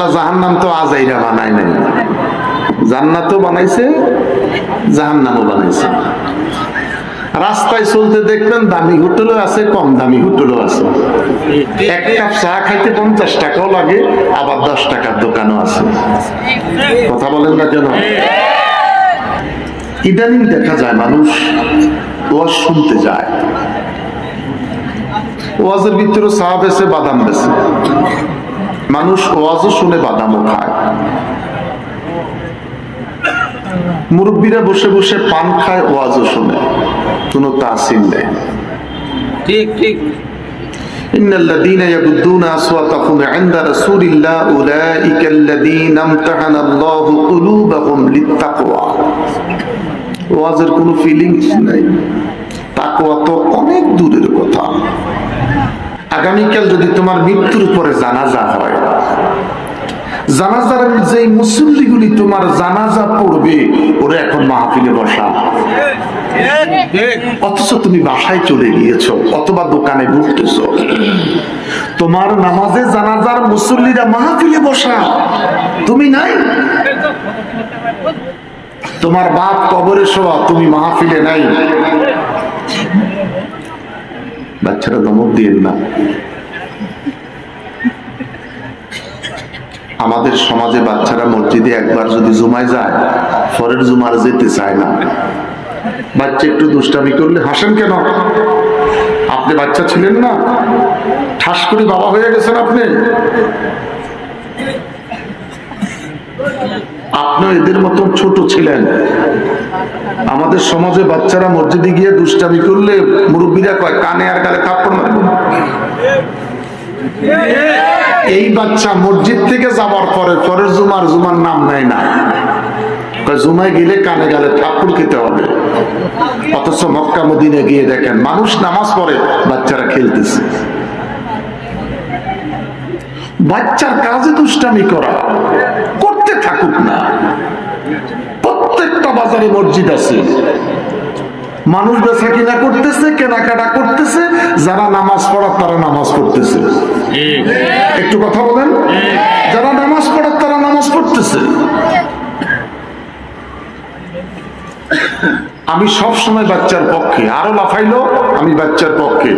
আল্লাহ জাহান্নাম তো আজাইরা বানায় নাই। জান্নাতও বানাইছে, জাহান্নামও বানাইছে। রাস্তায় চলতে দেখবেন দামি হোটেলও আছে, কম দামি হোটেলও আছে। এক কাপ চা খাইতে পঞ্চাশ টাকাও লাগে, আবার দশ টাকার দোকানও আছে। কথা বলেন না কেন? ইদানিং দেখা যায় মানুষ ওয়াজ শুনতে যায়। ওয়াজের ভিতরে চা বেছে বাদাম বেছে। মানুষ ওয়াজও শুনে বাদামও খায় মুরব্বীরা বসে বসে পান খায় ওয়াজও শুনে কোনো তাসিল নেই ঠিক ঠিক إن الذين يغضون أصواتهم عند رسول الله أولئك الذين امتحن الله قلوبهم للتقوى ওয়াজের কোনো ফিলিংস নেই তাকওয়া তো অনেক দূরের কথা আগামীকাল যদি তোমার মৃত্যুর পরে জানাজা হয়, জানাজার যে মুসল্লিগুলি তোমার জানাজা পড়বে, ওরা এখন মাহফিলে বসা। অথচ তুমি বাসায় চলে গিয়েছো, অথবা দোকানে ঘুরতেছো। তোমার নামাজে জানাজার মুসল্লিরা মাহফিলে বসা। তুমি নাই? তোমার বাপ কবরে শোয়া, তুমি মাহফিলে নাই। বাচ্চারা দমক দিয়েন না। আমাদের সমাজে বাচ্চারা মসজিদে একবার যদি জুমায় যায়, পরের জুমার যেতে চায় না। বাচ্চা একটু দুষ্টামি করলে হাসেন কেন? আপনি বাচ্চা ছিলেন না? ঠাস করে বাবা হয়ে গেছেন আপনি। আপনি এদের মতন ছোট ছিলেন। আমাদের সমাজে বাচ্চারা মসজিদে গিয়ে দুষ্টামি করলে মুরব্বীরা কয়, কানে আর গালে থাপ্পড় মারবেন এই বাচ্চা মসজিদ থেকে যাবার পরে পরের জুমার জুমার নাম নেয় না। জুমায় গেলে কানে গালে থাপ্পড় খেতে হবে। অথচ মক্কা মদিনে গিয়ে দেখেন, মানুষ নামাজ পড়ে, বাচ্চারা খেলতেছে। বাচ্চার কাজে দুষ্টামি করা করতে থাকুক না প্রত্যেকটা বাজারে মসজিদ আছে। মানুষ বেচা কিনা করতেছে, কেনাকাটা করতেছে, যারা নামাজ পড়ার তারা নামাজ পড়তেছে। একটু কথা বলেন। যারা নামাজ পড়ার তারা নামাজ পড়তেছে। আমি সব সময় বাচ্চার পক্ষে। আরও লাফাইলো, আমি বাচ্চার পক্ষে।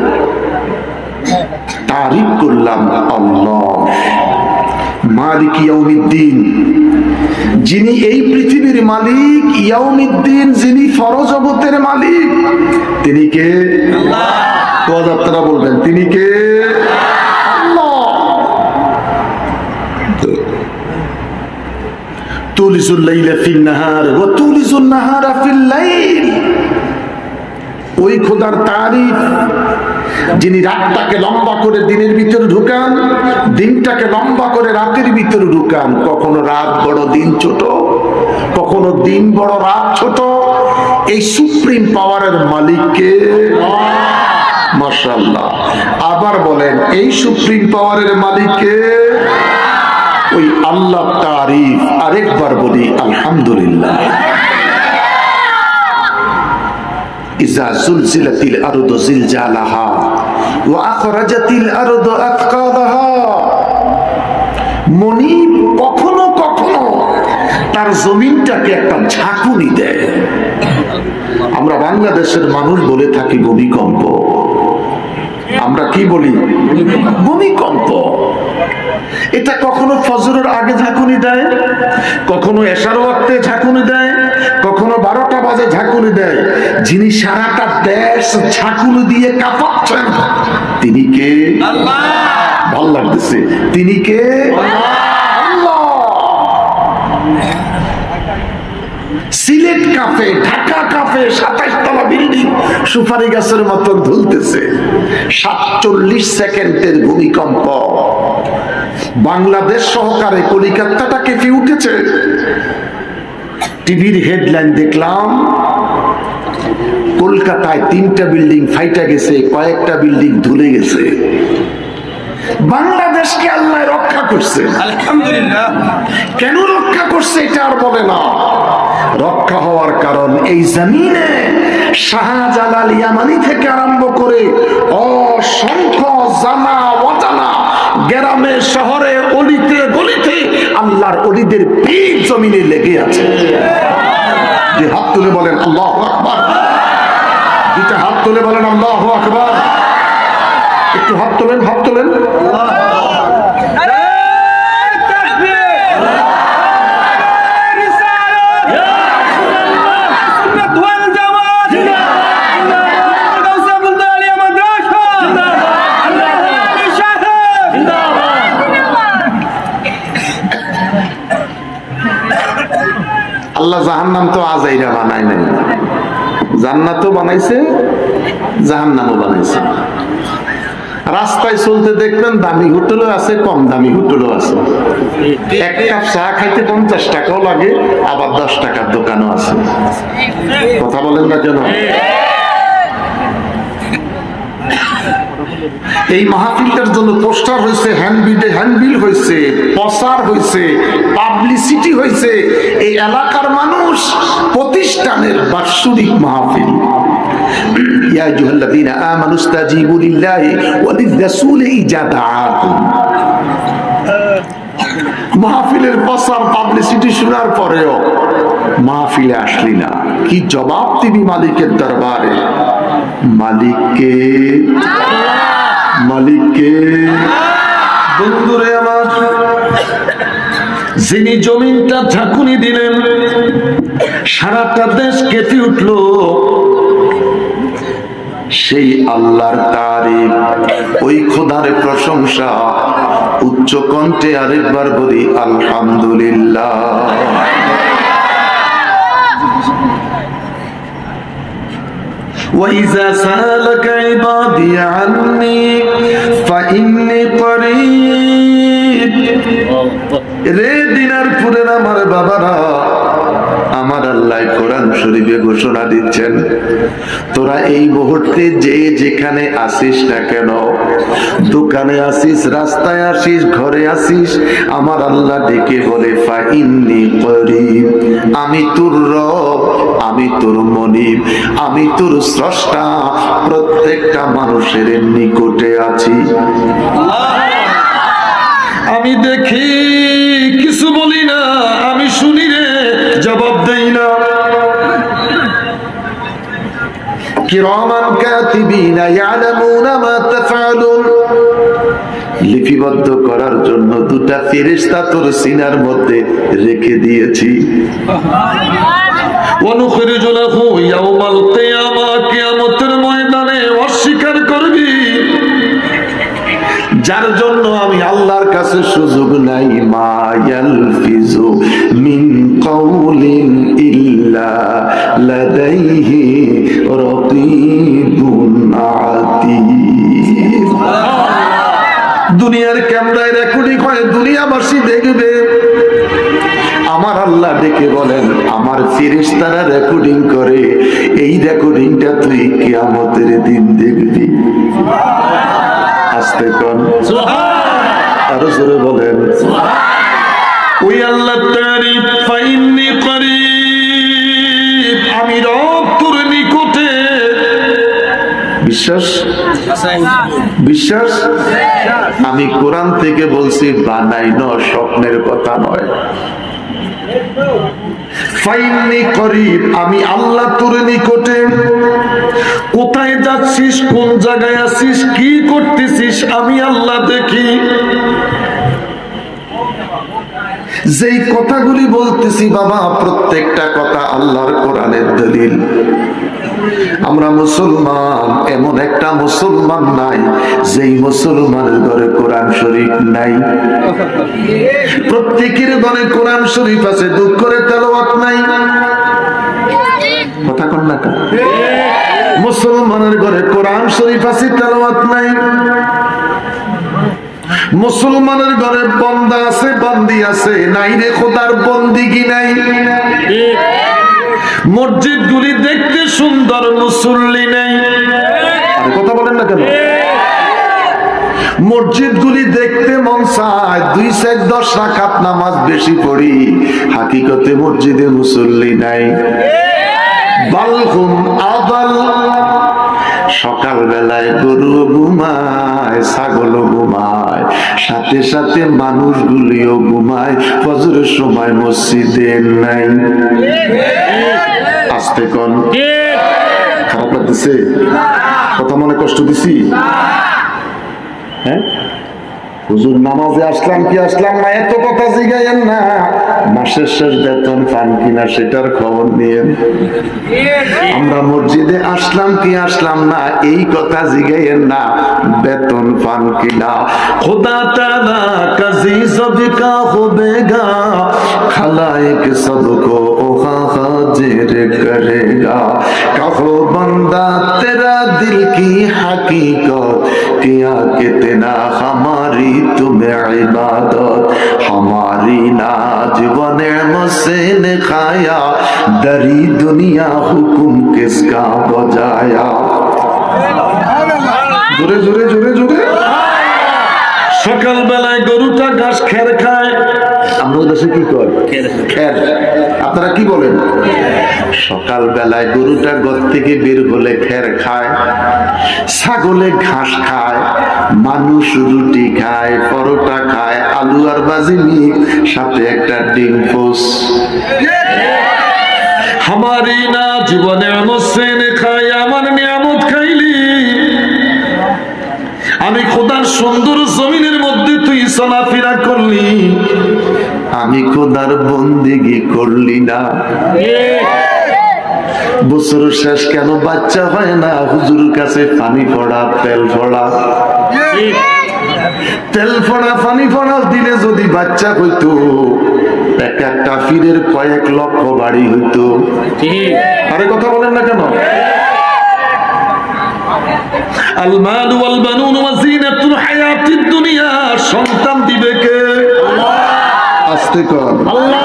তারিফ করলাম, আল্লাহ। মালিক ইয়াউমিদ্দিন। যিনি এই পৃথিবীর মালিক, ইয়াউমিদ্দিন যিনি ফরজগতের মালিক, তিনি কে? বলবেন, তিনি কে? তারিফ যিনি রাতটাকে লম্বা করে দিনের ভিতরে ঢুকান, দিনটাকে লম্বা করে রাতের ভিতরে ঢুকান। কখনো রাত বড়, দিন ছোট। কখনো দিন বড়, রাত ছোট। এই সুপ্রিম পাওয়ারের মালিককে মার্শাল্লাহ আবার বলেন, এই সুপ্রিম পাওয়ারের মালিককে ওই আল্লাহ তারিফ। আরেকবার বলি, আলহামদুলিল্লাহ। ইজা জুলজিলাতিল আরদু জিলজালাহা। কখনো কখনো তার জমিনটাকে একটা ঝাঁকুনি দেয়। আমরা বাংলাদেশের মানুষ বলে থাকি ভূমিকম্প। আমরা কি বলি? ভূমিকম্প। এটা কখনো ফজরের আগে ঝাঁকুনি দেয়, কখনো এশার ওয়াক্তে ঝাঁকুনি দেয়, কখনো বারোটা বাজে ঝাঁকুনি দেয়। যিনি সারাটা দেশ ঝাঁকুনি দিয়ে কাঁপাচ্ছেন। তিনি কে? ভালো লাগতেছে। তিনি কে? সিলেট কাফে ঢাকা কাফে সাতাইশ তলা বিল্ডিং সুপারি গাছের মতন ধুলতেছে। সাতচল্লিশ সেকেন্ডের ভূমিকম্প। বাংলাদেশ সহকারে কলিকাতাটা কেঁপে উঠেছে। টিভির হেডলাইন দেখলাম। কলকাতায় তিনটা বিল্ডিং ফাইটা গেছে কয়েকটা বিল্ডিং ধুলে গেছে। বাংলাদেশকে আল্লাহ রক্ষা করছে। আলহামদুলিল্লাহ। কেন রক্ষা করছে এটা আর বলে না। রক্ষা হওয়ার কারণ এই জমিনে শাহজালাল ইয়ামানি থেকে আরম্ভ করে অসংখ্য জানা অজানা গ্রামে শহরে অলিতে গলিতে আল্লাহর অলিদের পিঠ জমিনে লেগে আছে। যে হাত তুলে বলেন আল্লাহ আকবার। তুলে বলেন আল্লাহ আকবার। একটু হাত তোলেন হাত তোলেন। আল্লাহ জাহান্নাম তো আজাইরা বানায় নাই। জান্নাতও বানাইছে, জাহান্নামও বানাইছে। রাস্তায় চলতে দেখবেন দামি হোটেলও আছে, কম দামি হোটেলও আছে। এক কাপ চা খাইতে পঞ্চাশ টাকাও লাগে, আবার দশ টাকার দোকানও আছে। কথা বলেন না কেন? এই মাহফিলটার জন্য পোস্টার হয়েছে, হ্যান্ডবিল হ্যান্ডবিল হয়েছে, প্রচার হয়েছে, পাবলিসিটি হয়েছে। এই এলাকার মানুষ প্রতিষ্ঠানের বাৎসরিক মাহফিল يا أيها الذين آمنوا استجيبوا لله وللرسول إذا دعاكم মাহফিলের প্রচার পাবলিসিটি শোনার পরেও মাহফিলে আসলি না কি জবাব দিবি মালিকের দরবারে মালিককে মালিককে বন্ধুরে আমার যিনি জমিনটা ঝাঁকুনি দিলেন সারাটা দেশ কেঁপে উঠল সেই আল্লাহর তারিফ ওই খোদার প্রশংসা উচ্চ কণ্ঠে আরেকবার বলি আলহামদুলিল্লাহ وإذا سألك عبادي عني فإني قريب রে দিনারপুরের আমার বাবারা আমার আল্লাহ কোরআন শরীফে ঘোষণা দিচ্ছেন, তোরা এই মুহূর্তে যে যেখানে আসিস না কেন, দোকানে আসিস, রাস্তায় আসিস, ঘরে আসিস, আমার আল্লাহ ডেকে বলে আমি তোর রব, আমি তোর মনিব, আমি তোর স্রষ্টা, প্রত্যেকটা মানুষের নিকটে আছি। আমি দেখি, কিছু বলি না লিপিবদ্ধ করার জন্য দুটা ফেরেশতা তোর সিনার মধ্যে রেখে দিয়েছি। অনুখরিজ লাহু ইয়াউমাল কিয়ামা যার জন্য আমি আল্লাহর কাছে সুযোগ নাই মায়াল ফিজু মিন কাউলিন ইল্লা লাদাইহি রাকিবুন আতীদ দুনিয়ার ক্যামেরায় রেকর্ডিং হয়, দুনিয়াবাসী দেখবে। আমার আল্লাহ ডেকে বলেন আমার ফিরিস্তারা রেকর্ডিং করে এই রেকর্ডিংটা তুই কিয়ামতের দিন দেখবি। আসতে কন। আরও জোরে বলেন। ওই আল্লাহ তারিফ করিব আমি রব তোর নিকটে। বিশ্বাস? বিশ্বাস? আমি কোরআন থেকে বলছি বানাই ন স্বপ্নের কথা নয়। ফাইন্নি করিব, আমি আল্লাহ তোর নিকটে। কোথায় যাচ্ছিস, কোন জায়গায় আছিস, কি করতেছিস, আমি আল্লাহ দেখি। যেই কথাগুলি বলতেছি বাবা, প্রত্যেকটা কথা আল্লাহর কোরআনের দলিল। আমরা মুসলমান, এমন একটা মুসলমান নাই, যেই মুসলমানের ঘরে কোরআন শরীফ নাই। প্রত্যেকের ঘরে কোরআন শরীফ আছে, দুঃখ করে তেলাওয়াত নাই। কথা কন না মুসলমানের ঘরে কোরআন শরীফ আছে, তেলাওয়াত নাই। মুসলমানের ঘরে বন্দা আছে, বন্দি আছে, নাই রে খোদার বন্দিগি নাই? মসজিদ গুলি দেখতে সুন্দর মুসল্লি নেই। কথা বলেন না কেন? মসজিদগুলি দেখতে মন চায়, দুই চার দশ রাখাত নামাজ বেশি পড়ি। হাকিকতে মসজিদে মুসল্লি নাই। বালহুম আদাল সকাল বেলায় গরু ঘুমায় ছাগল ঘুমায়, সাথে সাথে মানুষগুলিও ঘুমায়, ফজরের সময় মসজিদে নাই। আসতে কন খারাপ লাগতেছে? কথা মনে কষ্ট দিছি? হ্যাঁ? হুজুর নামাজে আসলাম কি আসলাম না? এত কথা জিগাইয়েন না। মাসের শেষ বেতন পান কিনা সেটার খবর নিয়েন। আমরা মসজিদে আসলাম কি আসলাম না, এই কথা জিগাইয়েন না, বেতন পান কিনা। খোদা তালা কাজী সবকা হবেগা খলায়েক সবকো ওহা হাজির করেগা। কাহো বন্দা, তেরা দিল কি হাকিকত? किया कितना हमारी तुम्हें इबादत हमारी ना जीवन से ने खाया दरी दुनिया हुकुम किसका बजाया জোরে জোরে জোরে জোরে সকাল বেলায় গরুটা ঘাস খের খায় আমাদের দেশে কি কর খ্যার আপনারা কি বলেন? সকাল বেলায় গরুটা গত থেকে বের হলে খের খায় ছাগলে ঘাস খায় মানুষ রুটি খায় পরোটা খায় আলু আর বাজিনি সাথে একটা ডিম পোস। আমারই না জীবনে অনুসেন খাই আমার নিয়ামত খাইলি। আমি খোদার সুন্দর জমিনের মধ্যে তুই চলাফেরা করলি। আমি খোদার বন্দিগি করলি না। বছর শেষ কেন বাচ্চা হয় না? হুজুর কাছে পানি পড়া, তেল পড়া তেল ফোড়া, পানি ফোড়া দিলে যদি বাচ্চা হইতো এক একটা ফিরের কয়েক লক্ষ বাড়ি হইতো। আরে কথা বলেন না কেন? আলমাল ওয়াল বানুন ওয়া জিনাতুল হায়াতিদ দুনিয়া, সন্তান দিবে কে? আস্তে কর।